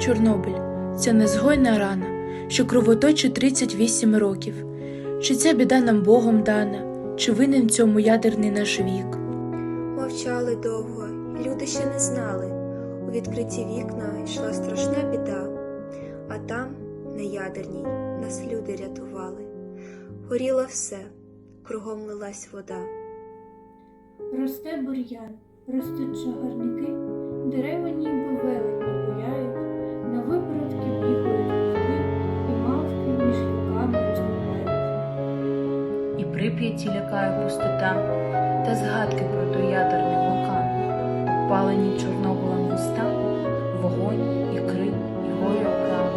Чорнобиль це незгойна рана, що кровоточить 38 років. Чи ця біда нам Богом дана, чи винен цьому ядерний наш вік? Мовчали довго, і люди ще не знали. У відкриті вікна йшла страшна біда, а там, на ядерній, нас люди рятували. Горіло все, кругом лилась вода. Росте бур'ян, ростуть чагарники, дерева ніби і прип'яті лякає пустота та згадки про той ядерний вулкан, палені чорнобилом моста, вогонь і крик, і горі океану.